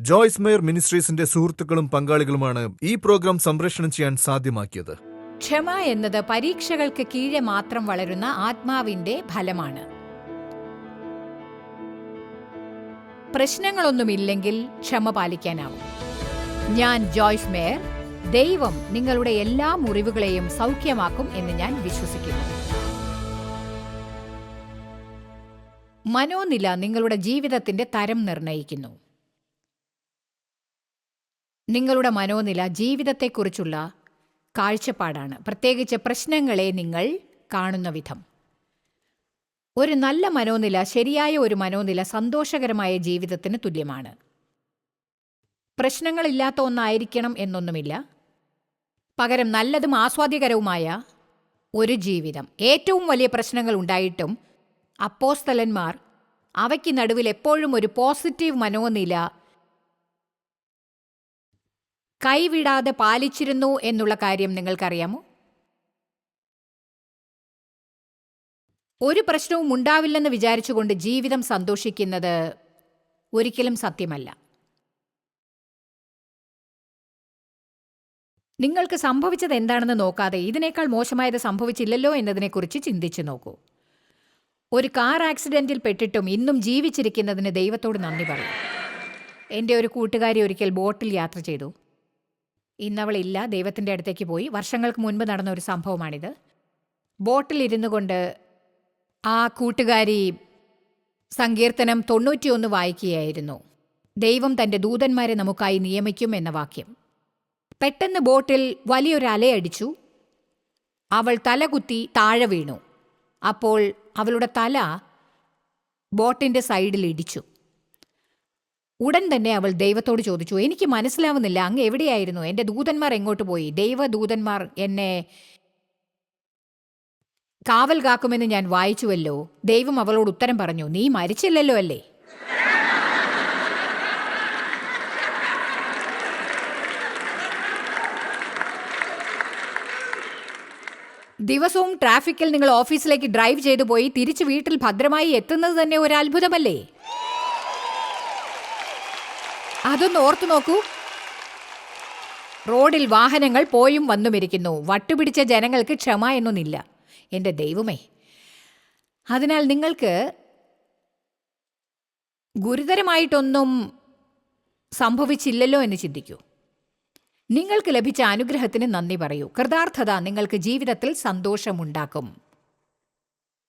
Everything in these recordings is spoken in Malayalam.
ജോയ്സ് മേയർ മിനിസ്ട്രീസിന്റെ സുഹൃത്തുക്കളും പങ്കാളികളുമാണ് ഈ പ്രോഗ്രാം സംപ്രേഷണം ചെയ്യാൻ സാധ്യമാക്കിയത്. ക്ഷമ എന്നത് പരീക്ഷകൾക്ക് കീഴെ മാത്രം വളരുന്ന ആത്മാവിന്റെ ഫലമാണ്. പ്രശ്നങ്ങളൊന്നുമില്ലെങ്കിൽ ക്ഷമ പാലിക്കാനാവും. ഞാൻ ജോയ്സ് മേയർ ദൈവം നിങ്ങളുടെ എല്ലാ മുറിവുകളെയും സൗഖ്യമാക്കും എന്ന് ഞാൻ വിശ്വസിക്കുന്നു. മനോനില നിങ്ങളുടെ ജീവിതത്തിന്റെ തരം നിർണയിക്കുന്നു. നിങ്ങളുടെ മനോനില ജീവിതത്തെക്കുറിച്ചുള്ള കാഴ്ചപ്പാടാണ്. പ്രത്യേകിച്ച് പ്രശ്നങ്ങളെ നിങ്ങൾ കാണുന്ന വിധം. ഒരു നല്ല മനോനില ശരിയായ ഒരു മനോനില സന്തോഷകരമായ ജീവിതത്തിന് തുല്യമാണ്. പ്രശ്നങ്ങളില്ലാത്ത ഒന്നായിരിക്കണം എന്നൊന്നുമില്ല. പകരം നല്ലതും ആസ്വാദ്യകരവുമായ ഒരു ജീവിതം. ഏറ്റവും വലിയ പ്രശ്നങ്ങൾ ഉണ്ടായിട്ടും അപ്പോസ്തലന്മാർ അവയ്ക്ക് നടുവിൽ എപ്പോഴും ഒരു പോസിറ്റീവ് മനോനില കൈവിടാതെ പാലിച്ചിരുന്നു എന്നുള്ള കാര്യം നിങ്ങൾക്കറിയാമോ? ഒരു പ്രശ്നവും ഉണ്ടാവില്ലെന്ന് വിചാരിച്ചുകൊണ്ട് ജീവിതം സന്തോഷിക്കുന്നത് ഒരിക്കലും സത്യമല്ല. നിങ്ങൾക്ക് സംഭവിച്ചത് എന്താണെന്ന് നോക്കാതെ ഇതിനേക്കാൾ മോശമായത് സംഭവിച്ചില്ലല്ലോ എന്നതിനെക്കുറിച്ച് ചിന്തിച്ചു നോക്കൂ. ഒരു കാർ ആക്സിഡന്റിൽ പെട്ടിട്ടും ഇന്നും ജീവിച്ചിരിക്കുന്നതിന് ദൈവത്തോട് നന്ദി പറയും. എന്റെ ഒരു കൂട്ടുകാരി ഒരിക്കൽ ബോട്ടിൽ യാത്ര ചെയ്തു. ഇന്നവളില്ല ദൈവത്തിന്റെ അടുത്തേക്ക് പോയി. വർഷങ്ങൾക്ക് മുൻപ് നടന്ന ഒരു സംഭവമാണിത്. ബോട്ടിൽ ഇരുന്നു കൊണ്ട് ആ കൂട്ടുകാരി സങ്കീർത്തനം തൊണ്ണൂറ്റിയൊന്ന് വായിക്കുകയായിരുന്നു. ദൈവം തന്റെ ദൂതന്മാരെ നമുക്കായി നിയമിക്കും എന്ന വാക്യം. പെട്ടെന്ന് ബോട്ടിൽ വലിയൊരു അലയടിച്ചു. അവൾ തലകുത്തി താഴെ വീണു. അപ്പോൾ അവളുടെ തല ബോട്ടിന്റെ സൈഡിൽ ഇടിച്ചു. ഉടൻ തന്നെ അവൾ ദൈവത്തോട് ചോദിച്ചു എനിക്ക് മനസ്സിലാവുന്നില്ല അങ്ങ് എവിടെയായിരുന്നു? എന്റെ ദൂതന്മാർ എങ്ങോട്ട് പോയി? ദൈവദൂതന്മാർ എന്നെ കാവൽ കാക്കുമെന്ന് ഞാൻ വായിച്ചുവല്ലോ. ദൈവം അവളോട് ഉത്തരം പറഞ്ഞു നീ മരിച്ചില്ലല്ലോ അല്ലേ? ദിവസവും ട്രാഫിക്കിൽ നിങ്ങൾ ഓഫീസിലേക്ക് ഡ്രൈവ് ചെയ്തു പോയി തിരിച്ച് വീട്ടിൽ ഭദ്രമായി എത്തുന്നത് തന്നെ ഒരു അത്ഭുതമല്ലേ? അതൊന്ന് ഓർത്തു നോക്കൂ. റോഡിൽ വാഹനങ്ങൾ പോയും വന്നുമിരിക്കുന്നു വട്ടുപിടിച്ച ജനങ്ങൾക്ക് ക്ഷമ എന്നൊന്നില്ല. എന്റെ ദൈവമേ. അതിനാൽ നിങ്ങൾക്ക് ഗുരുതരമായിട്ടൊന്നും സംഭവിച്ചില്ലല്ലോ എന്ന് ചിന്തിക്കൂ. നിങ്ങൾക്ക് ലഭിച്ച അനുഗ്രഹത്തിന് നന്ദി പറയൂ. കൃതാർത്ഥത നിങ്ങൾക്ക് ജീവിതത്തിൽ സന്തോഷമുണ്ടാക്കും.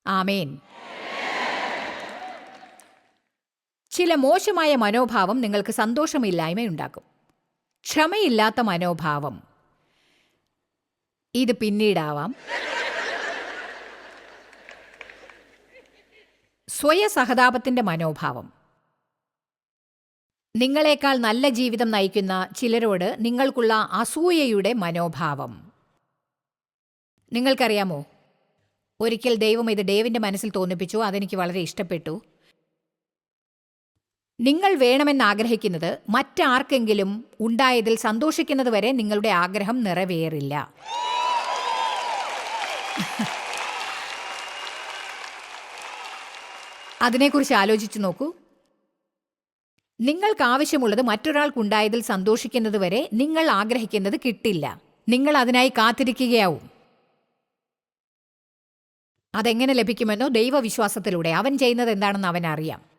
ആമേൻ. ചില മോശമായ മനോഭാവം നിങ്ങൾക്ക് സന്തോഷമില്ലായ്മ ഉണ്ടാക്കും ക്ഷമയില്ലാത്ത മനോഭാവം. ഇത് പിന്നീടാവാം. സ്വയസഹതാപത്തിന്റെ മനോഭാവം. നിങ്ങളെക്കാൾ നല്ല ജീവിതം നയിക്കുന്ന ചിലരോട് നിങ്ങൾക്കുള്ള അസൂയയുടെ മനോഭാവം. നിങ്ങൾക്കറിയാമോ? ഒരിക്കൽ ദൈവം ഇത് ഡേവിന്റെ മനസ്സിൽ തോന്നിപ്പിച്ചു അതെനിക്ക് വളരെ ഇഷ്ടപ്പെട്ടു. നിങ്ങൾ വേണമെന്ന് ആഗ്രഹിക്കുന്നത് മറ്റാർക്കെങ്കിലും ഉണ്ടായതിൽ സന്തോഷിക്കുന്നത് വരെ നിങ്ങളുടെ ആഗ്രഹം നിറവേറില്ല. അതിനെക്കുറിച്ച് ആലോചിച്ചു നോക്കൂ. നിങ്ങൾക്ക് ആവശ്യമുള്ളത് മറ്റൊരാൾക്കുണ്ടായതിൽ സന്തോഷിക്കുന്നത് വരെ നിങ്ങൾ ആഗ്രഹിക്കുന്നത് കിട്ടില്ല. നിങ്ങൾ അതിനായി കാത്തിരിക്കുകയാവും. അതെങ്ങനെ ലഭിക്കുമെന്നോ ദൈവവിശ്വാസത്തിലൂടെ അവൻ ചെയ്യുന്നത് എന്താണെന്ന് അവൻ അറിയാം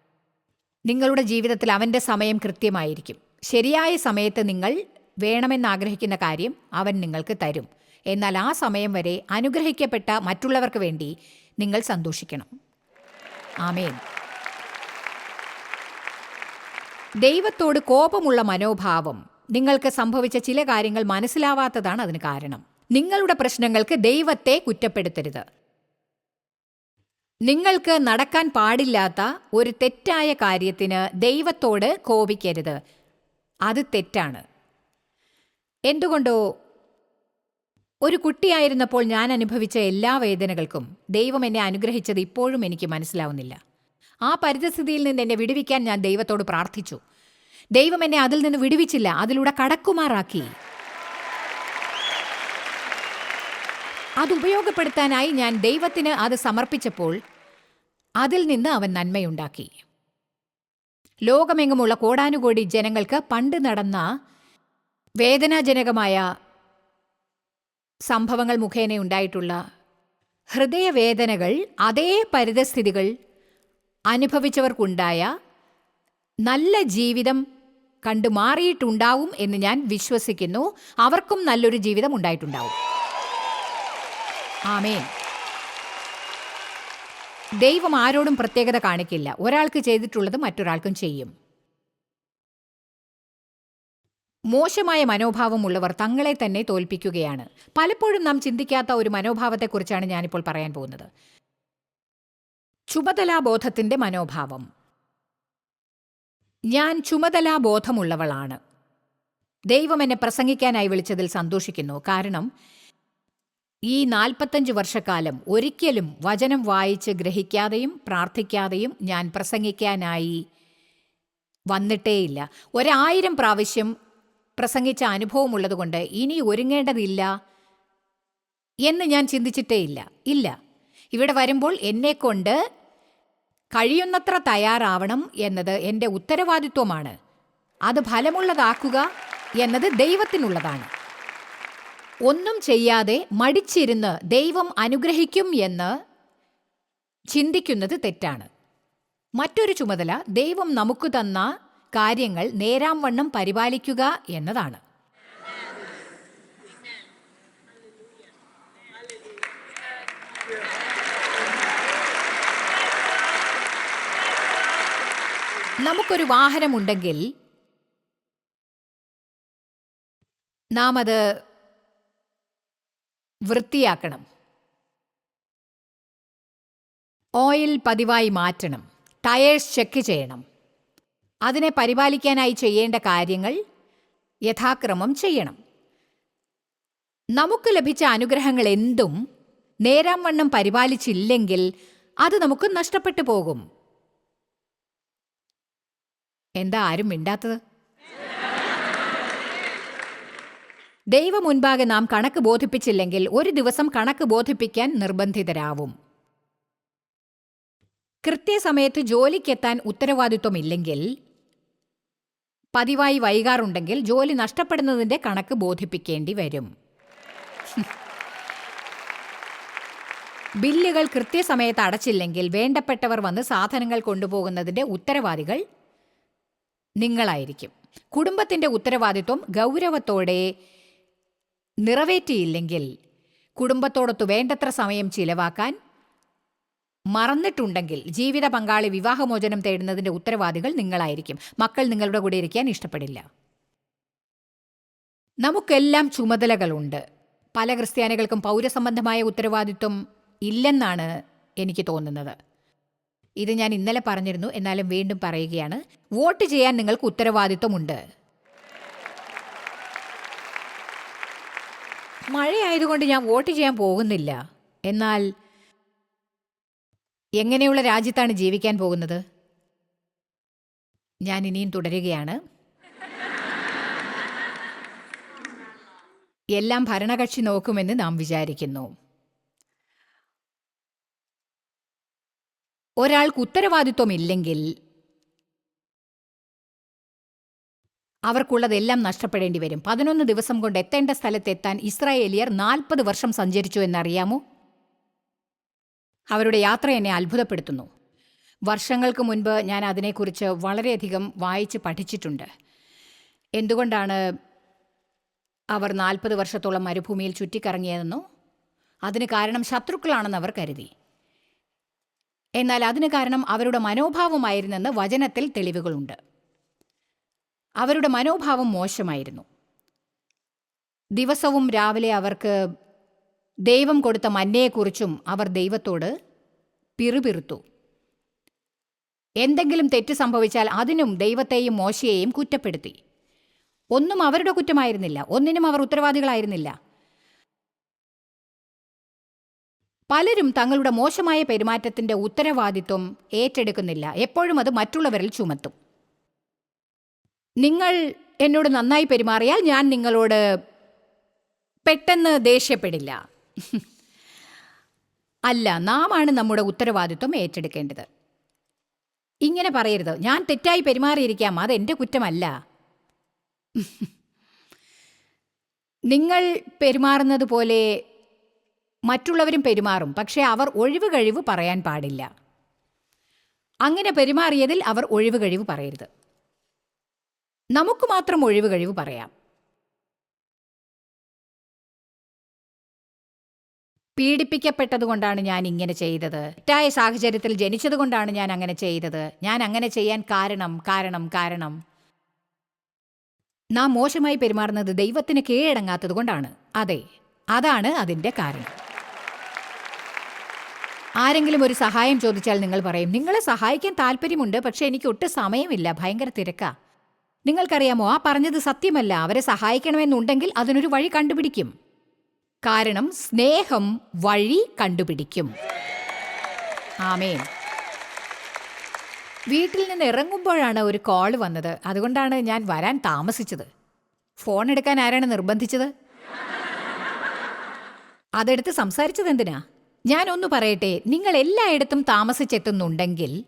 നിങ്ങളുടെ ജീവിതത്തിൽ അവന്റെ സമയം കൃത്യമായിരിക്കും. ശരിയായ സമയത്ത് നിങ്ങൾ വേണമെന്നാഗ്രഹിക്കുന്ന കാര്യം അവൻ നിങ്ങൾക്ക് തരും. എന്നാൽ ആ സമയം വരെ അനുഗ്രഹിക്കപ്പെട്ട മറ്റുള്ളവർക്ക് വേണ്ടി നിങ്ങൾ സന്തോഷിക്കണം. ആമേൻ. ദൈവത്തോട് കോപമുള്ള മനോഭാവം നിങ്ങൾക്ക് സംഭവിച്ച ചില കാര്യങ്ങൾ മനസ്സിലാവാത്തതാണ് അതിന് കാരണം. നിങ്ങളുടെ പ്രശ്നങ്ങൾക്ക് ദൈവത്തെ കുറ്റപ്പെടുത്തരുത്. നിങ്ങൾക്ക് നടക്കാൻ പാടില്ലാത്ത ഒരു തെറ്റായ കാര്യത്തിന് ദൈവത്തോട് കോപിക്കരുത്. അത് തെറ്റാണ്. എന്തുകൊണ്ടോ ഒരു കുട്ടിയായിരുന്നപ്പോൾ ഞാൻ അനുഭവിച്ച എല്ലാ വേദനകൾക്കും ദൈവം എന്നെ അനുഗ്രഹിച്ചത് ഇപ്പോഴും എനിക്ക് മനസ്സിലാവുന്നില്ല. ആ പരിതസ്ഥിതിയിൽ നിന്ന് എന്നെ വിടുവിക്കാൻ ഞാൻ ദൈവത്തോട് പ്രാർത്ഥിച്ചു. ദൈവം എന്നെ അതിൽ നിന്ന് വിടുവിച്ചില്ല അതിലൂടെ കടക്കുമാറാക്കി. അത് ഉപയോഗപ്പെടുത്താനായി ഞാൻ ദൈവത്തിന് അത് സമർപ്പിച്ചപ്പോൾ അതിൽ നിന്ന് അവൻ നന്മയുണ്ടാക്കി. ലോകമെങ്ങുമുള്ള കോടാനുകോടി ജനങ്ങൾക്ക് പണ്ട് നടന്ന വേദനാജനകമായ സംഭവങ്ങൾ മുഖേന ഉണ്ടായിട്ടുള്ള ഹൃദയവേദനകൾ അതേ പരിതസ്ഥിതികൾ അനുഭവിച്ചവർക്കുണ്ടായ നല്ല ജീവിതം കണ്ടു മാറിയിട്ടുണ്ടാവും എന്ന് ഞാൻ വിശ്വസിക്കുന്നു. അവർക്കും നല്ലൊരു ജീവിതം ഉണ്ടായിട്ടുണ്ടാവും. ആമേൻ. ദൈവം ആരോടും പ്രത്യേകത കാണിക്കില്ല. ഒരാൾക്ക് ചെയ്തിട്ടുള്ളത് മറ്റൊരാൾക്കും ചെയ്യും. മോശമായ മനോഭാവമുള്ളവർ തങ്ങളെ തന്നെ തോൽപ്പിക്കുകയാണ്. പലപ്പോഴും നാം ചിന്തിക്കാത്ത ഒരു മനോഭാവത്തെക്കുറിച്ചാണ് ഞാനിപ്പോൾ പറയാൻ പോകുന്നത്. ചുമതലാബോധത്തിന്റെ മനോഭാവം. ഞാൻ ചുമതലാബോധമുള്ളവളാണ്. ദൈവം എന്നെ പ്രസംഗിക്കാനായി വിളിച്ചതിൽ സന്തോഷിക്കുന്നു. കാരണം ഈ നാൽപ്പത്തഞ്ച് വർഷക്കാലം ഒരിക്കലും വചനം വായിച്ച് ഗ്രഹിക്കാതെയും പ്രാർത്ഥിക്കാതെയും ഞാൻ പ്രസംഗിക്കാനായി വന്നിട്ടേയില്ല. ഒരായിരം പ്രാവശ്യം പ്രസംഗിച്ച അനുഭവമുള്ളതുകൊണ്ട് ഇനി ഒരുങ്ങേണ്ടതില്ല എന്ന് ഞാൻ ചിന്തിച്ചിട്ടേയില്ല. ഇല്ല. ഇവിടെ വരുമ്പോൾ എന്നെക്കൊണ്ട് കഴിയുന്നത്ര തയ്യാറാവണം എന്നത് എന്റെ ഉത്തരവാദിത്വമാണ്. അത് ഫലമുള്ളതാക്കുക എന്നത് ദൈവത്തിനുള്ളതാണ്. ഒന്നും ചെയ്യാതെ മടിച്ചിരുന്ന് ദൈവം അനുഗ്രഹിക്കും എന്ന് ചിന്തിക്കുന്നത് തെറ്റാണ്. മറ്റൊരു ചുമതല ദൈവം നമുക്ക് തന്ന കാര്യങ്ങൾ നേരാം വണ്ണം പരിപാലിക്കുക എന്നതാണ്. നമുക്കൊരു വാഹനമുണ്ടെങ്കിൽ നാം അത് വൃത്തിയാക്കണം. ഓയിൽ പതിവായി മാറ്റണം. ടയേഴ്സ് ചെക്ക് ചെയ്യണം. അതിനെ പരിപാലിക്കാനായി ചെയ്യേണ്ട കാര്യങ്ങൾ യഥാക്രമം ചെയ്യണം. നമുക്ക് ലഭിച്ച അനുഗ്രഹങ്ങൾ എന്തും നേരാം വണ്ണം പരിപാലിച്ചില്ലെങ്കിൽ അത് നമുക്ക് നഷ്ടപ്പെട്ടു പോകും. എന്താ ആരും മിണ്ടാത്തത്? ദൈവ മുൻപാകെ നാം കണക്ക് ബോധിപ്പിച്ചില്ലെങ്കിൽ ഒരു ദിവസം കണക്ക് ബോധിപ്പിക്കാൻ നിർബന്ധിതരാവും. കൃത്യസമയത്ത് ജോലിക്കെത്താൻ ഉത്തരവാദിത്വമില്ലെങ്കിൽ പതിവായി വൈകാറുണ്ടെങ്കിൽ ജോലി നഷ്ടപ്പെടുന്നതിന്റെ കണക്ക് ബോധിപ്പിക്കേണ്ടി വരും. ബില്ലുകൾ കൃത്യസമയത്ത് അടച്ചില്ലെങ്കിൽ വേണ്ടപ്പെട്ടവർ വന്ന് സാധനങ്ങൾ കൊണ്ടുപോകുന്നതിന്റെ ഉത്തരവാദികൾ നിങ്ങളായിരിക്കും. കുടുംബത്തിന്റെ ഉത്തരവാദിത്വം ഗൗരവത്തോടെ നിറവേറ്റിയില്ലെങ്കിൽ കുടുംബത്തോടൊത്ത് വേണ്ടത്ര സമയം ചിലവാക്കാൻ മറന്നിട്ടുണ്ടെങ്കിൽ ജീവിത പങ്കാളി വിവാഹമോചനം തേടുന്നതിന്റെ ഉത്തരവാദികൾ നിങ്ങളായിരിക്കും. മക്കൾ നിങ്ങളുടെ കൂടെ ഇരിക്കാൻ ഇഷ്ടപ്പെടില്ല. നമുക്കെല്ലാം ചുമതലകളുണ്ട്. പല ക്രിസ്ത്യാനികൾക്കും പൗരസംബന്ധമായ ഉത്തരവാദിത്വം ഇല്ലെന്നാണ് എനിക്ക് തോന്നുന്നത്. ഇത് ഞാൻ ഇന്നലെ പറഞ്ഞിരുന്നു എന്നാലും വീണ്ടും പറയുകയാണ്. വോട്ട് ചെയ്യാൻ നിങ്ങൾക്ക് ഉത്തരവാദിത്വമുണ്ട്. മഴയായതുകൊണ്ട് ഞാൻ വോട്ട് ചെയ്യാൻ പോകുന്നില്ല. എന്നാൽ എങ്ങനെയുള്ള രാജ്യത്താണ് ജീവിക്കാൻ പോകുന്നത്? ഞാൻ ഇനിയും തുടരുകയാണ്. എല്ലാം ഭരണകക്ഷി നോക്കുമെന്ന് നാം വിചാരിക്കുന്നു. ഒരാൾക്ക് ഉത്തരവാദിത്വമില്ലെങ്കിൽ അവർക്കുള്ളതെല്ലാം നഷ്ടപ്പെടേണ്ടി വരും. പതിനൊന്ന് ദിവസം കൊണ്ട് എത്തേണ്ട സ്ഥലത്തെത്താൻ ഇസ്രായേലിയർ നാൽപ്പത് വർഷം സഞ്ചരിച്ചു എന്നറിയാമോ? അവരുടെ യാത്ര എന്നെ അത്ഭുതപ്പെടുത്തുന്നു. വർഷങ്ങൾക്ക് മുൻപ് ഞാൻ അതിനെക്കുറിച്ച് വളരെയധികം വായിച്ച് പഠിച്ചിട്ടുണ്ട്. എന്തുകൊണ്ടാണ് അവർ നാൽപ്പത് വർഷത്തോളം മരുഭൂമിയിൽ ചുറ്റിക്കറങ്ങിയതെന്നോ? അതിന് കാരണം ശത്രുക്കളാണെന്ന് അവർ കരുതി. എന്നാൽ അതിന് കാരണം അവരുടെ മനോഭാവമായിരുന്നെന്ന് വചനത്തിൽ തെളിവുകളുണ്ട്. അവരുടെ മനോഭാവം മോശമായിരുന്നു. ദിവസവും രാവിലെ അവർക്ക് ദൈവം കൊടുത്ത മന്നയെക്കുറിച്ചും അവർ ദൈവത്തോട് പിറുപിറുത്തു. എന്തെങ്കിലും തെറ്റ് സംഭവിച്ചാൽ അതിനും ദൈവത്തെയും മോശയെയും കുറ്റപ്പെടുത്തി. ഒന്നും അവരുടെ കുറ്റമായിരുന്നില്ല. ഒന്നിനും അവർ ഉത്തരവാദികളായിരുന്നില്ല. പലരും തങ്ങളുടെ മോശമായ പെരുമാറ്റത്തിന്റെ ഉത്തരവാദിത്വം ഏറ്റെടുക്കുന്നില്ല. എപ്പോഴും അത് മറ്റുള്ളവരിൽ ചുമത്തും. നിങ്ങൾ എന്നോട് നന്നായി പെരുമാറിയാൽ ഞാൻ നിങ്ങളോട് പെട്ടെന്ന് ദേഷ്യപ്പെടില്ല. അല്ല നാമാണ് നമ്മുടെ ഉത്തരവാദിത്വം ഏറ്റെടുക്കേണ്ടത്. ഇങ്ങനെ പറയരുത്. ഞാൻ തെറ്റായി പെരുമാറിയിരിക്കാം. അത് എന്റെ കുറ്റമല്ല. നിങ്ങൾ പെരുമാറുന്നത് പോലെ മറ്റുള്ളവരും പെരുമാറും. പക്ഷേ അവർ ഒഴിവ് കഴിവ് പറയാൻ പാടില്ല. അങ്ങനെ പെരുമാറിയതിൽ അവർ ഒഴിവ് കഴിവ് പറയരുത്. നമുക്ക് മാത്രം ഒഴിവ് കഴിവ് പറയാം. പീഡിപ്പിക്കപ്പെട്ടതുകൊണ്ടാണ് ഞാൻ ഇങ്ങനെ ചെയ്തത്. തെറ്റായ സാഹചര്യത്തിൽ ജനിച്ചതുകൊണ്ടാണ് ഞാൻ അങ്ങനെ ചെയ്തത്. ഞാൻ അങ്ങനെ ചെയ്യാൻ കാരണം കാരണം കാരണം. നാം മോശമായി പെരുമാറുന്നത് ദൈവത്തിന് കീഴടങ്ങാത്തത് കൊണ്ടാണ്. അതെ അതാണ് അതിന്റെ കാരണം. ആരെങ്കിലും ഒരു സഹായം ചോദിച്ചാൽ നിങ്ങൾ പറയും നിങ്ങളെ സഹായിക്കാൻ താല്പര്യമുണ്ട് പക്ഷെ എനിക്ക് ഒട്ടും സമയമില്ല ഭയങ്കര തിരക്കാ. നിങ്ങൾക്കറിയാമോ ആ പറഞ്ഞത് സത്യമല്ല. അവരെ സഹായിക്കണമെന്നുണ്ടെങ്കിൽ അതിനൊരു വഴി കണ്ടുപിടിക്കും. കാരണം സ്നേഹം വഴി കണ്ടുപിടിക്കും. ആമേൻ. വീട്ടിൽ നിന്ന് ഇറങ്ങുമ്പോഴാണ് ഒരു കോൾ വന്നത്. അതുകൊണ്ടാണ് ഞാൻ വരാൻ താമസിച്ചത്. ഫോൺ എടുക്കാൻ ആരാണ് നിർബന്ധിച്ചത്? അതെടുത്ത് സംസാരിച്ചത് എന്തിനാ ഞാനൊന്നു പറയട്ടെ നിങ്ങൾ എല്ലായിടത്തും താമസിച്ചെത്തുന്നുണ്ടെങ്കിൽ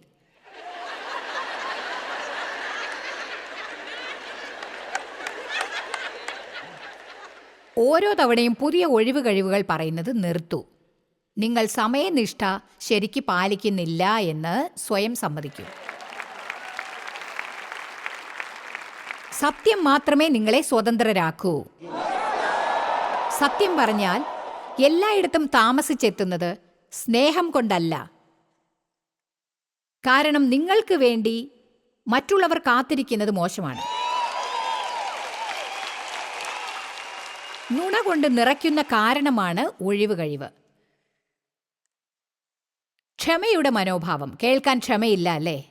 ഓരോ തവണയും പുതിയ ഒഴിവ് കഴിവുകൾ പറയുന്നത് നിർത്തൂ. നിങ്ങൾ സമയനിഷ്ഠ ശരിക്ക് പാലിക്കുന്നില്ല എന്ന് സ്വയം സമ്മതിക്കൂ. സത്യം മാത്രമേ നിങ്ങളെ സ്വതന്ത്രരാക്കൂ. സത്യം പറഞ്ഞാൽ എല്ലായിടത്തും താമസിച്ചെത്തുന്നത് സ്നേഹം കൊണ്ടല്ല. കാരണം നിങ്ങൾക്ക് വേണ്ടി മറ്റുള്ളവർ കാത്തിരിക്കുന്നത് മോശമാണ്. നുണ കൊണ്ട് നിറയ്ക്കുന്ന കാരണമാണ് ഒഴിവ് കഴിവ്. ക്ഷമയുടെ മനോഭാവം. കേൾക്കാൻ ക്ഷമയില്ല അല്ലേ?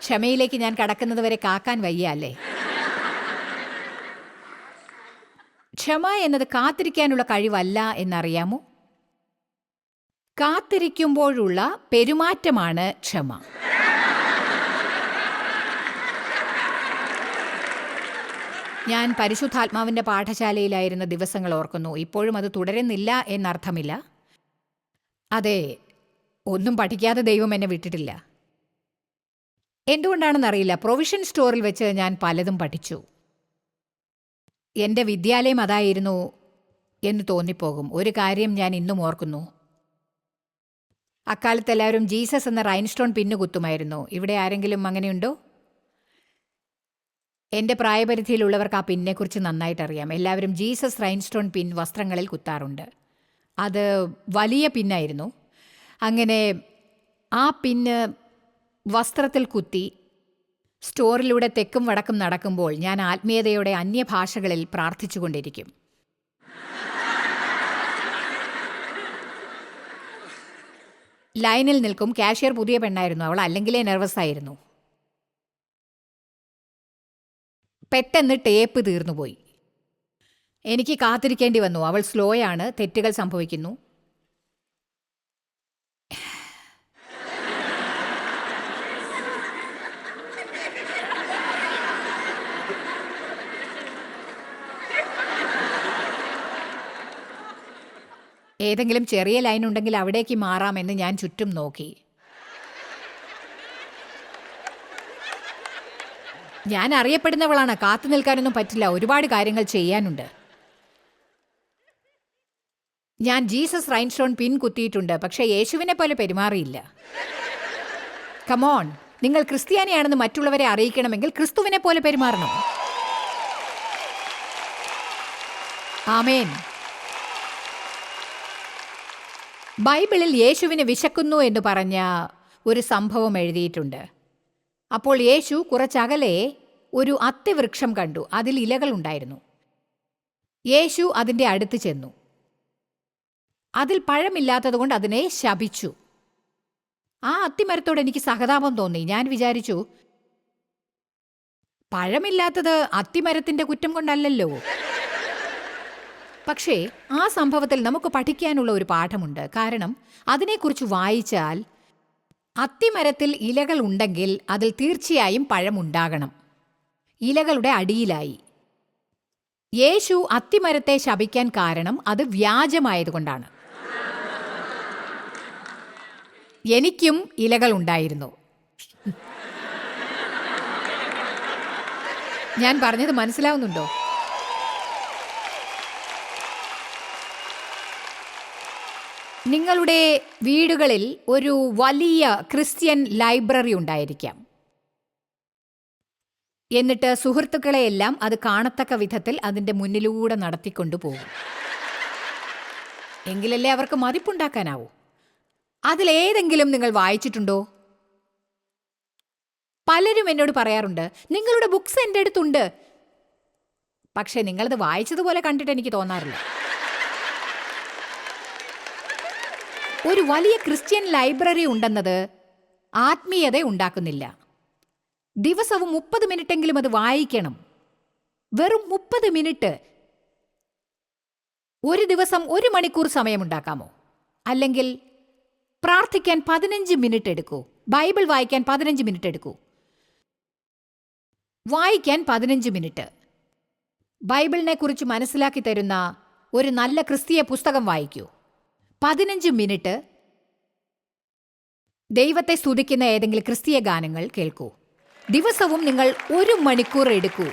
ക്ഷമയിലേക്ക് ഞാൻ കടക്കുന്നത് വരെ കാക്കാൻ വയ്യ അല്ലേ? ക്ഷമ എന്നത് കാത്തിരിക്കാനുള്ള കഴിവല്ല എന്നറിയാമോ? കാത്തിരിക്കുമ്പോഴുള്ള പെരുമാറ്റമാണ് ക്ഷമ. ഞാൻ പരിശുദ്ധാത്മാവിന്റെ പാഠശാലയിലായിരുന്ന ദിവസങ്ങൾ ഓർക്കുന്നു. ഇപ്പോഴും അത് തുടരുന്നില്ല എന്നർത്ഥമില്ല. അതെ ഒന്നും പഠിക്കാതെ ദൈവം എന്നെ വിട്ടിട്ടില്ല. എന്തുകൊണ്ടാണെന്നറിയില്ല. പ്രൊവിഷൻ സ്റ്റോറിൽ വെച്ച് ഞാൻ പലതും പഠിച്ചു. എന്റെ വിദ്യാലയം അതായിരുന്നു എന്ന് തോന്നിപ്പോകും. ഒരു കാര്യം ഞാൻ ഇന്നും ഓർക്കുന്നു. അക്കാലത്ത് എല്ലാവരും ജീസസ് എന്ന റൈൻസ്റ്റോൺ പിന്നുകുത്തുമായിരുന്നു. ഇവിടെ ആരെങ്കിലും അങ്ങനെയുണ്ടോ? എന്റെ പ്രായപരിധിയിലുള്ളവർക്ക് ആ പിന്നെക്കുറിച്ച് നന്നായിട്ട് അറിയാം എല്ലാവരും ജീസസ് റൈൻസ്റ്റോൺ പിൻ വസ്ത്രങ്ങളിൽ കുത്താറുണ്ട്. അത് വലിയ പിന്നായിരുന്നു. അങ്ങനെ ആ പിന്ന് വസ്ത്രത്തിൽ കുത്തി സ്റ്റോറിലൂടെ തെക്കും വടക്കും നടക്കുമ്പോൾ ഞാൻ ആത്മീയതയോടെ അന്യഭാഷകളിൽ പ്രാർത്ഥിച്ചുകൊണ്ടിരിക്കും. ലൈനിൽ നിൽക്കും. കാഷ്യർ പുതിയ പെണ്ണായിരുന്നു അവൾ. അല്ലെങ്കിലേ നെർവസ് ആയിരുന്നു പെട്ടെന്ന് ടേപ്പ് തീർന്നുപോയി എനിക്ക് കാത്തിരിക്കേണ്ടി വന്നു. അവൾ സ്ലോ ആണ് തെറ്റുകൾ സംഭവിക്കുന്നു. ഏതെങ്കിലും ചെറിയ ലൈൻ ഉണ്ടെങ്കിൽ അവിടേക്ക് മാറാമെന്ന് ഞാൻ ചുറ്റും നോക്കി. ഞാൻ അറിയപ്പെടുന്നവളാണ് കാത്തു നിൽക്കാനൊന്നും പറ്റില്ല. ഒരുപാട് കാര്യങ്ങൾ ചെയ്യാനുണ്ട്. ഞാൻ ജീസസ് റൈൻസ്റ്റോൺ പിൻ കുത്തിയിട്ടുണ്ട് പക്ഷേ യേശുവിനെ പോലെ പെരുമാറിയില്ല. കമോൺ നിങ്ങൾ ക്രിസ്ത്യാനിയാണെന്ന് മറ്റുള്ളവരെ അറിയിക്കണമെങ്കിൽ ക്രിസ്തുവിനെ പോലെ പെരുമാറണം. ആമേൻ. ബൈബിളിൽ യേശുവിനെ വിശക്കുന്നു എന്ന് പറഞ്ഞ ഒരു സംഭവം എഴുതിയിട്ടുണ്ട്. അപ്പോൾ യേശു കുറച്ചകലെ ഒരു അത്തിവൃക്ഷം കണ്ടു. അതിൽ ഇലകൾ ഉണ്ടായിരുന്നു. യേശു അതിന്റെ അടുത്ത് ചെന്നു. അതിൽ പഴമില്ലാത്തതുകൊണ്ട് അതിനെ ശപിച്ചു. ആ അത്തിമരത്തോട് എനിക്ക് സഹതാപം തോന്നി. ഞാൻ വിചാരിച്ചു പഴമില്ലാത്തത് അത്തിമരത്തിന്റെ കുറ്റം കൊണ്ടല്ലല്ലോ. പക്ഷേ ആ സംഭവത്തിൽ നമുക്ക് പഠിക്കാനുള്ള ഒരു പാഠമുണ്ട്. കാരണം അതിനെക്കുറിച്ച് വായിച്ചാൽ അത്തിമരത്തിൽ ഇലകൾ ഉണ്ടെങ്കിൽ അതിൽ തീർച്ചയായും പഴമുണ്ടാകണം. ഇലകളുടെ അടിയിലായി. യേശു അത്തിമരത്തെ ശപിക്കാൻ കാരണം അത് വ്യാജമായതുകൊണ്ടാണ്. എനിക്കും ഇലകൾ ഉണ്ടായിരുന്നു. ഞാൻ പറഞ്ഞത് മനസ്സിലാവുന്നുണ്ടോ? നിങ്ങളുടെ വീടുകളിൽ ഒരു വലിയ ക്രിസ്ത്യൻ ലൈബ്രറി ഉണ്ടായിരിക്കാം. എന്നിട്ട് സുഹൃത്തുക്കളെയെല്ലാം അത് കാണത്തക്ക വിധത്തിൽ അതിന്റെ മുന്നിലൂടെ നടത്തിക്കൊണ്ടു പോകും. എങ്കിലല്ലേ അവർക്ക് മതിപ്പുണ്ടാക്കാനാവൂ. അതിലേതെങ്കിലും നിങ്ങൾ വായിച്ചിട്ടുണ്ടോ? പലരും എന്നോട് പറയാറുണ്ട് നിങ്ങളുടെ ബുക്സ് എന്റെ അടുത്തുണ്ട്. പക്ഷേ നിങ്ങളത് വായിച്ചതുപോലെ കണ്ടിട്ട് എനിക്ക് തോന്നാറില്ല. ഒരു വലിയ ക്രിസ്ത്യൻ ലൈബ്രറി ഉണ്ടെന്നത് ആത്മീയത ഉണ്ടാക്കുന്നില്ല. ദിവസവും മുപ്പത് മിനിറ്റെങ്കിലും അത് വായിക്കണം. വെറും മുപ്പത് മിനിറ്റ് ഒരു ദിവസം ഒരു മണിക്കൂർ സമയമുണ്ടാക്കാമോ? അല്ലെങ്കിൽ പ്രാർത്ഥിക്കാൻ പതിനഞ്ച് മിനിറ്റ് എടുക്കൂ. ബൈബിൾ വായിക്കാൻ പതിനഞ്ച് മിനിറ്റ് എടുക്കൂ. വായിക്കാൻ പതിനഞ്ച് മിനിറ്റ്. ബൈബിളിനെക്കുറിച്ച് മനസ്സിലാക്കി തരുന്ന ഒരു നല്ല ക്രിസ്തീയ പുസ്തകം വായിക്കൂ. പതിനഞ്ച് മിനിറ്റ് ദൈവത്തെ സ്തുതിക്കുന്ന ഏതെങ്കിലും ക്രിസ്തീയ ഗാനങ്ങൾ കേൾക്കൂ. ദിവസവും നിങ്ങൾ ഒരു മണിക്കൂർ എടുക്കൂ.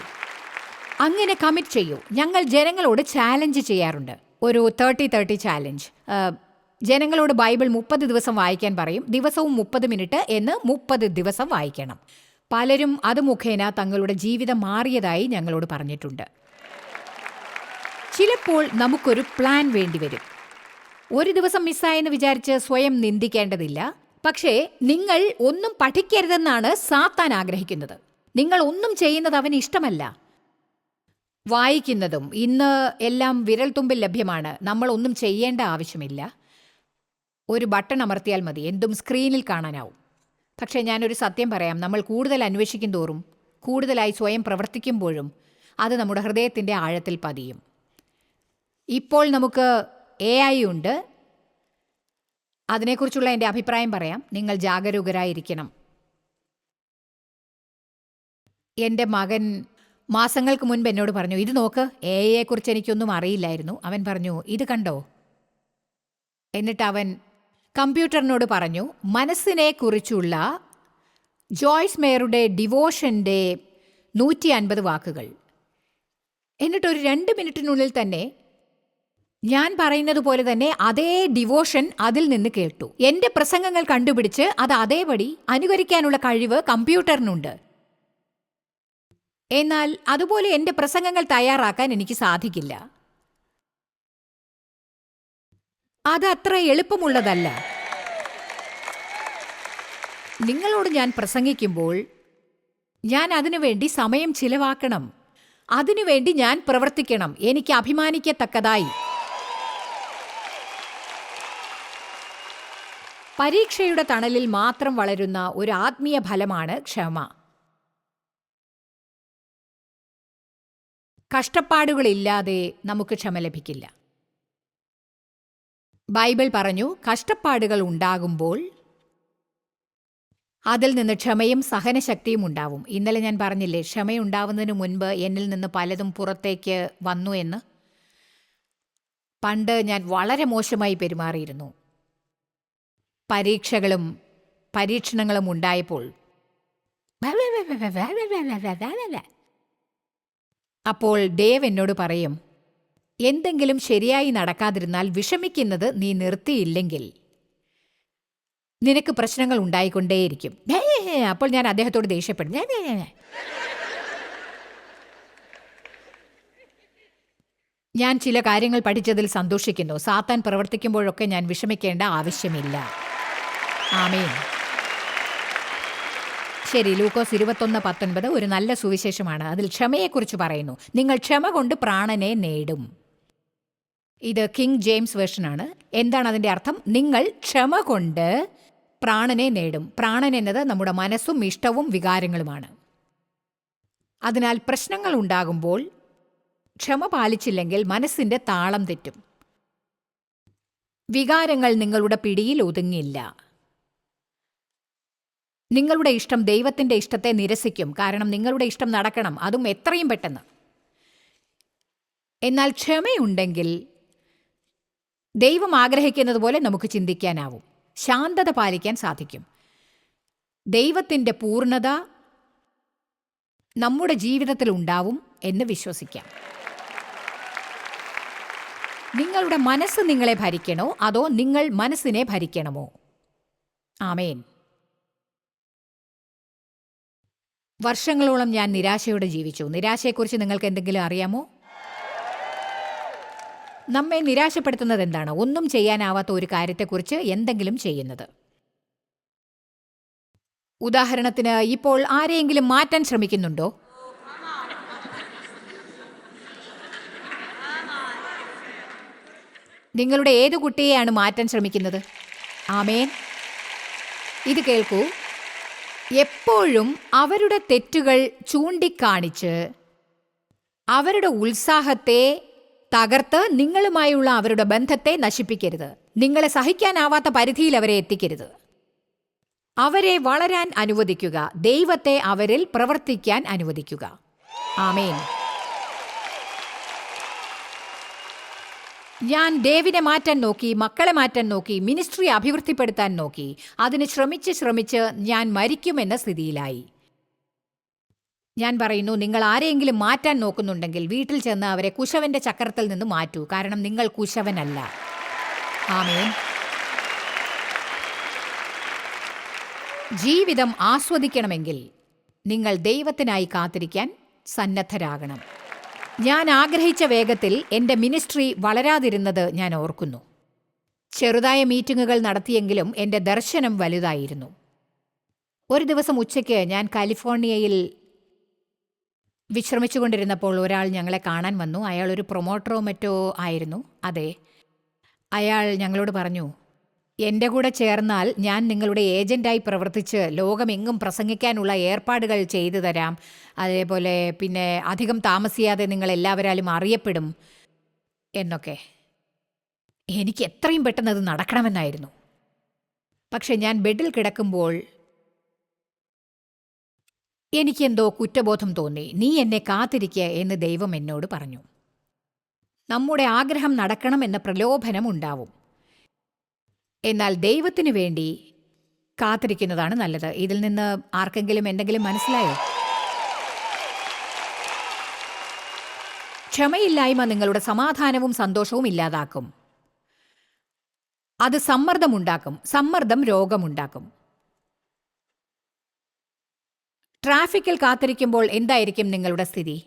അങ്ങനെ കമ്മിറ്റ് ചെയ്യൂ. ഞങ്ങൾ ജനങ്ങളോട് ചാലഞ്ച് ചെയ്യാറുണ്ട്. ഒരു തേർട്ടി തേർട്ടി ചാലഞ്ച് ജനങ്ങളോട് ബൈബിൾ മുപ്പത് ദിവസം വായിക്കാൻ പറയും. ദിവസവും മുപ്പത് മിനിറ്റ് എന്ന് മുപ്പത് ദിവസം വായിക്കണം. പലരും അത് മുഖേന തങ്ങളുടെ ജീവിതം മാറിയതായി ഞങ്ങളോട് പറഞ്ഞിട്ടുണ്ട്. ചിലപ്പോൾ നമുക്കൊരു പ്ലാൻ വേണ്ടിവരും ഒരു ദിവസം മിസ്സായെന്ന് വിചാരിച്ച് സ്വയം നിന്ദിക്കേണ്ടതില്ല. പക്ഷേ നിങ്ങൾ ഒന്നും പഠിക്കരുതെന്നാണ് സാത്താൻ ആഗ്രഹിക്കുന്നത്. നിങ്ങൾ ഒന്നും ചെയ്യുന്നത് അവന് ഇഷ്ടമല്ല. വായിക്കുന്നതും ഇന്ന് എല്ലാം വിരൽത്തുമ്പിൽ ലഭ്യമാണ്. നമ്മൾ ഒന്നും ചെയ്യേണ്ട ആവശ്യമില്ല. ഒരു ബട്ടൺ അമർത്തിയാൽ മതി. എന്തും സ്ക്രീനിൽ കാണാനാവും. പക്ഷേ ഞാനൊരു സത്യം പറയാം. നമ്മൾ കൂടുതൽ അന്വേഷിക്കും തോറും കൂടുതലായി സ്വയം പ്രവർത്തിക്കുമ്പോഴും അത് നമ്മുടെ ഹൃദയത്തിന്റെ ആഴത്തിൽ പതിയും. ഇപ്പോൾ നമുക്ക് എ ഐ ഉണ്ട്. അതിനെക്കുറിച്ചുള്ള എന്റെ അഭിപ്രായം പറയാം. നിങ്ങൾ ജാഗരൂകരായിരിക്കണം. എന്റെ മകൻ മാസങ്ങൾക്ക് മുൻപ് എന്നോട് പറഞ്ഞു ഇത് നോക്ക് എ ഐയെക്കുറിച്ച് എനിക്കൊന്നും അറിയില്ലായിരുന്നു. അവൻ പറഞ്ഞു ഇത് കണ്ടോ? എന്നിട്ട് അവൻ കമ്പ്യൂട്ടറിനോട് പറഞ്ഞു മനസ്സിനെ കുറിച്ചുള്ള ജോയ്സ് മേയറുടെ ഡിവോഷന്റെ നൂറ്റി അൻപത് വാക്കുകൾ. എന്നിട്ടൊരു രണ്ട് മിനിറ്റിനുള്ളിൽ തന്നെ ഞാൻ പറയുന്നത് പോലെ തന്നെ അതേ ഡിവോഷൻ അതിൽ നിന്ന് കേട്ടു. എന്റെ പ്രസംഗങ്ങൾ കണ്ടുപിടിച്ച് അത് അതേപടി അനുകരിക്കാനുള്ള കഴിവ് കമ്പ്യൂട്ടറിനുണ്ട്. എന്നാൽ അതുപോലെ എന്റെ പ്രസംഗങ്ങൾ തയ്യാറാക്കാൻ എനിക്ക് സാധിക്കില്ല. അത് അത്ര എളുപ്പമുള്ളതല്ല. നിങ്ങളോട് ഞാൻ പ്രസംഗിക്കുമ്പോൾ ഞാൻ അതിനുവേണ്ടി സമയം ചിലവാക്കണം. അതിനുവേണ്ടി ഞാൻ പ്രവർത്തിക്കണം. എനിക്ക് അഭിമാനിക്കത്തക്കതായി. പരീക്ഷയുടെ തണലിൽ മാത്രം വളരുന്ന ഒരു ആത്മീയ ഫലമാണ് ക്ഷമ. കഷ്ടപ്പാടുകളില്ലാതെ നമുക്ക് ക്ഷമ ലഭിക്കില്ല. ബൈബിൾ പറഞ്ഞു കഷ്ടപ്പാടുകൾ ഉണ്ടാകുമ്പോൾ അതിൽ നിന്ന് ക്ഷമയും സഹനശക്തിയും ഉണ്ടാവും. ഇന്നലെ ഞാൻ പറഞ്ഞില്ലേ ക്ഷമയുണ്ടാവുന്നതിന് മുൻപ് എന്നിൽ നിന്ന് പലതും പുറത്തേക്ക് വന്നു എന്ന്. പണ്ട് ഞാൻ വളരെ മോശമായി പെരുമാറിയിരുന്നു. പരീക്ഷകളും പരീക്ഷണങ്ങളും ഉണ്ടായപ്പോൾ അപ്പോൾ ദേവ് എന്നോട് പറയും എന്തെങ്കിലും ശരിയായി നടക്കാതിരുന്നാൽ വിഷമിക്കുന്നത് നീ നിർത്തിയില്ലെങ്കിൽ നിനക്ക് പ്രശ്നങ്ങൾ ഉണ്ടായിക്കൊണ്ടേയിരിക്കും. അപ്പോൾ ഞാൻ അദ്ദേഹത്തോട് ദേഷ്യപ്പെടും ഞാൻ ചില കാര്യങ്ങൾ പഠിച്ചതിൽ സന്തോഷിക്കുന്നു. സാത്താൻ പ്രവർത്തിക്കുമ്പോഴൊക്കെ ഞാൻ വിഷമിക്കേണ്ട ആവശ്യമില്ല. ആമേൻ. ശരി ലൂക്കോസ് ഇരുപത്തൊന്ന് പത്തൊൻപത് ഒരു നല്ല സുവിശേഷമാണ്. അതിൽ ക്ഷമയെക്കുറിച്ച് പറയുന്നു. നിങ്ങൾ ക്ഷമ കൊണ്ട് പ്രാണനെ നേടും. ഇത് കിങ് ജെയിംസ് വേർഷനാണ് എന്താണ് അതിന്റെ അർത്ഥം? നിങ്ങൾ ക്ഷമ കൊണ്ട് പ്രാണനെ നേടും. പ്രാണൻ എന്നത് നമ്മുടെ മനസ്സും ഇഷ്ടവും വികാരങ്ങളുമാണ്. അതിനാൽ പ്രശ്നങ്ങൾ ഉണ്ടാകുമ്പോൾ ക്ഷമ പാലിച്ചില്ലെങ്കിൽ മനസ്സിന്റെ താളം തെറ്റും. വികാരങ്ങൾ നിങ്ങളുടെ പിടിയിൽ ഒതുങ്ങില്ല. നിങ്ങളുടെ ഇഷ്ടം ദൈവത്തിന്റെ ഇഷ്ടത്തെ നിരസിക്കും. കാരണം നിങ്ങളുടെ ഇഷ്ടം നടക്കണം. അതും എത്രയും പെട്ടെന്ന്. എന്നാൽ ക്ഷമയുണ്ടെങ്കിൽ ദൈവം ആഗ്രഹിക്കുന്നത് പോലെ നമുക്ക് ചിന്തിക്കാനാവും. ശാന്തത പാലിക്കാൻ സാധിക്കും. ദൈവത്തിന്റെ പൂർണത നമ്മുടെ ജീവിതത്തിൽ ഉണ്ടാവും എന്ന് വിശ്വസിക്കാം. നിങ്ങളുടെ മനസ്സ് നിങ്ങളെ ഭരിക്കണോ? അതോ നിങ്ങൾ മനസ്സിനെ ഭരിക്കണമോ? ആമേൻ. വർഷങ്ങളോളം ഞാൻ നിരാശയോടെ ജീവിച്ചു. നിരാശയെക്കുറിച്ച് നിങ്ങൾക്ക് എന്തെങ്കിലും അറിയാമോ? നമ്മെ നിരാശപ്പെടുത്തുന്നത് എന്താണ്? ഒന്നും ചെയ്യാനാവാത്ത ഒരു കാര്യത്തെക്കുറിച്ച് എന്തെങ്കിലും ചെയ്യുന്നത്. ഉദാഹരണത്തിന് ഇപ്പോൾ ആരെയെങ്കിലും മാറ്റാൻ ശ്രമിക്കുന്നുണ്ടോ? നിങ്ങളുടെ ഏത് കുട്ടിയെയാണ് മാറ്റാൻ ശ്രമിക്കുന്നത്? ആമേൻ. ഇത് കേൾക്കൂ. എപ്പോഴും അവരുടെ തെറ്റുകൾ ചൂണ്ടിക്കാണിച്ച് അവരുടെ ഉത്സാഹത്തെ തകർത്ത് നിങ്ങളുമായുള്ള അവരുടെ ബന്ധത്തെ നശിപ്പിക്കരുത്. നിങ്ങളെ സഹിക്കാനാവാത്ത പരിധിയിൽ അവരെ എത്തിക്കരുത്. അവരെ വളരാൻ അനുവദിക്കുക. ദൈവത്തെ അവരിൽ പ്രവർത്തിക്കാൻ അനുവദിക്കുക. ആമേൻ. ഞാൻ ഡേവിനെ മാറ്റാൻ നോക്കി മക്കളെ മാറ്റാൻ നോക്കി മിനിസ്ട്രി അഭിവൃദ്ധിപ്പെടുത്താൻ നോക്കി. അതിന് ശ്രമിച്ച് ശ്രമിച്ച് ഞാൻ മരിക്കുമെന്ന സ്ഥിതിയിലായി. ഞാൻ പറയുന്നു നിങ്ങൾ ആരെയെങ്കിലും മാറ്റാൻ നോക്കുന്നുണ്ടെങ്കിൽ വീട്ടിൽ ചെന്ന് അവരെ കുശവന്റെ ചക്രത്തിൽ നിന്ന് മാറ്റൂ. കാരണം നിങ്ങൾ കുശവനല്ല. ആമേൻ. ജീവിതം ആസ്വദിക്കണമെങ്കിൽ നിങ്ങൾ ദൈവത്തിനായി കാത്തിരിക്കാൻ സന്നദ്ധരാകണം. ഞാൻ ആഗ്രഹിച്ച വേഗത്തിൽ എന്റെ മിനിസ്ട്രി വളരാതിരുന്നത് ഞാൻ ഓർക്കുന്നു. ചെറുതായ മീറ്റിങ്ങുകൾ നടത്തിയെങ്കിലും എന്റെ ദർശനം വലുതായിരുന്നു. ഒരു ദിവസം ഉച്ചയ്ക്ക് ഞാൻ കാലിഫോർണിയയിൽ വിശ്രമിച്ചുകൊണ്ടിരുന്നപ്പോൾ ഒരാൾ ഞങ്ങളെ കാണാൻ വന്നു. അയാൾ ഒരു പ്രൊമോട്ടറോ മറ്റോ ആയിരുന്നു. അതെ. അയാൾ ഞങ്ങളോട് പറഞ്ഞു എന്റെ കൂടെ ചേർന്നാൽ ഞാൻ നിങ്ങളുടെ ഏജന്റായി പ്രവർത്തിച്ച് ലോകമെങ്ങും പ്രസംഗിക്കാനുള്ള ഏർപ്പാടുകൾ ചെയ്തു തരാം. അതേപോലെ പിന്നെ അധികം താമസിയാതെ നിങ്ങൾ എല്ലാവരാലും അറിയപ്പെടും എന്നൊക്കെ. എനിക്ക് എത്രയും പെട്ടെന്ന് അത് നടക്കണമെന്നായിരുന്നു. പക്ഷെ ഞാൻ ബെഡിൽ കിടക്കുമ്പോൾ എനിക്കെന്തോ കുറ്റബോധം തോന്നി. നീ എന്നെ കാത്തിരിക്കുക എന്ന് ദൈവം എന്നോട് പറഞ്ഞു. നമ്മുടെ ആഗ്രഹം നടക്കണം എന്ന പ്രലോഭനം ഉണ്ടാവും. എന്നാൽ ദൈവത്തിനു വേണ്ടി കാത്തിരിക്കുന്നതാണ് നല്ലത്. ഇതിൽ നിന്ന് ആർക്കെങ്കിലും എന്തെങ്കിലും മനസ്സിലായോ? ക്ഷമയില്ലായ്മ നിങ്ങളുടെ സമാധാനവും സന്തോഷവും ഇല്ലാതാക്കും. അത് സമ്മർദ്ദമുണ്ടാക്കും. സമ്മർദ്ദം രോഗമുണ്ടാക്കും. ട്രാഫിക്കിൽ കാത്തിരിക്കുമ്പോൾ എന്തായിരിക്കും നിങ്ങളുടെ സ്ഥിതി?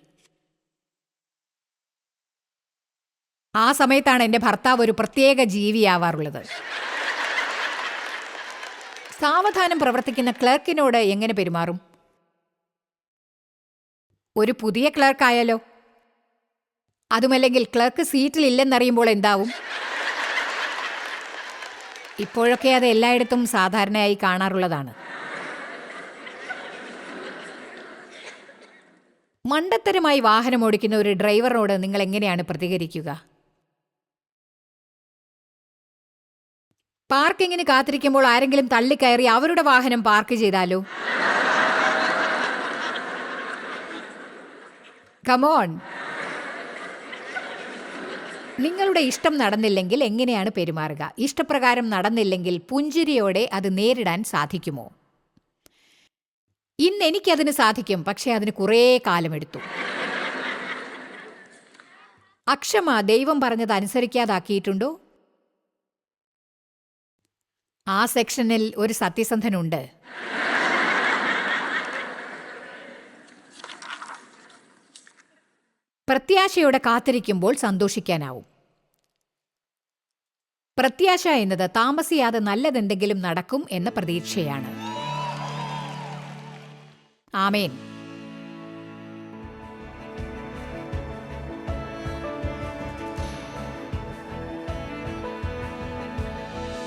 ആ സമയത്താണ് എന്റെ ഭർത്താവ് ഒരു പ്രത്യേക ജീവിയാവാറുള്ളത്. സാവധാനം പ്രവർത്തിക്കുന്ന ക്ലർക്കിനോട് എങ്ങനെ പെരുമാറും? ഒരു പുതിയ ക്ലർക്കായാലോ? അതുമല്ലെങ്കിൽ ക്ലർക്ക് സീറ്റിൽ ഇല്ലെന്നറിയുമ്പോൾ എന്താവും? ഇപ്പോഴൊക്കെ അത് എല്ലായിടത്തും സാധാരണയായി കാണാറുള്ളതാണ്. മണ്ടത്തരമായി വാഹനം ഓടിക്കുന്ന ഒരു ഡ്രൈവറിനോട് നിങ്ങൾ എങ്ങനെയാണ് പ്രതികരിക്കുക? പാർക്കിങ്ങിന് കാത്തിരിക്കുമ്പോൾ ആരെങ്കിലും തള്ളിക്കയറി അവരുടെ വാഹനം പാർക്ക് ചെയ്താലോ? കമോൺ നിങ്ങളുടെ ഇഷ്ടം നടന്നില്ലെങ്കിൽ എങ്ങനെയാണ് പെരുമാറുക? ഇഷ്ടപ്രകാരം നടന്നില്ലെങ്കിൽ പുഞ്ചിരിയോടെ അത് നേരിടാൻ സാധിക്കുമോ? ഇന്ന് എനിക്കതിന് സാധിക്കും പക്ഷേ അതിന് കുറേ കാലമെടുത്തു. അക്ഷമ ദൈവം പറഞ്ഞത് അനുസരിക്കാതാക്കിയിട്ടുണ്ടോ? ആ സെക്ഷനിൽ ഒരു സത്യസന്ധനുണ്ട്. പ്രത്യാശയോടെ കാത്തിരിക്കുമ്പോൾ സന്തോഷിക്കാനാവും. പ്രത്യാശ എന്നത് താമസിയാതെ നല്ലതെന്തെങ്കിലും നടക്കും എന്ന പ്രതീക്ഷയാണ്. ആമേൻ.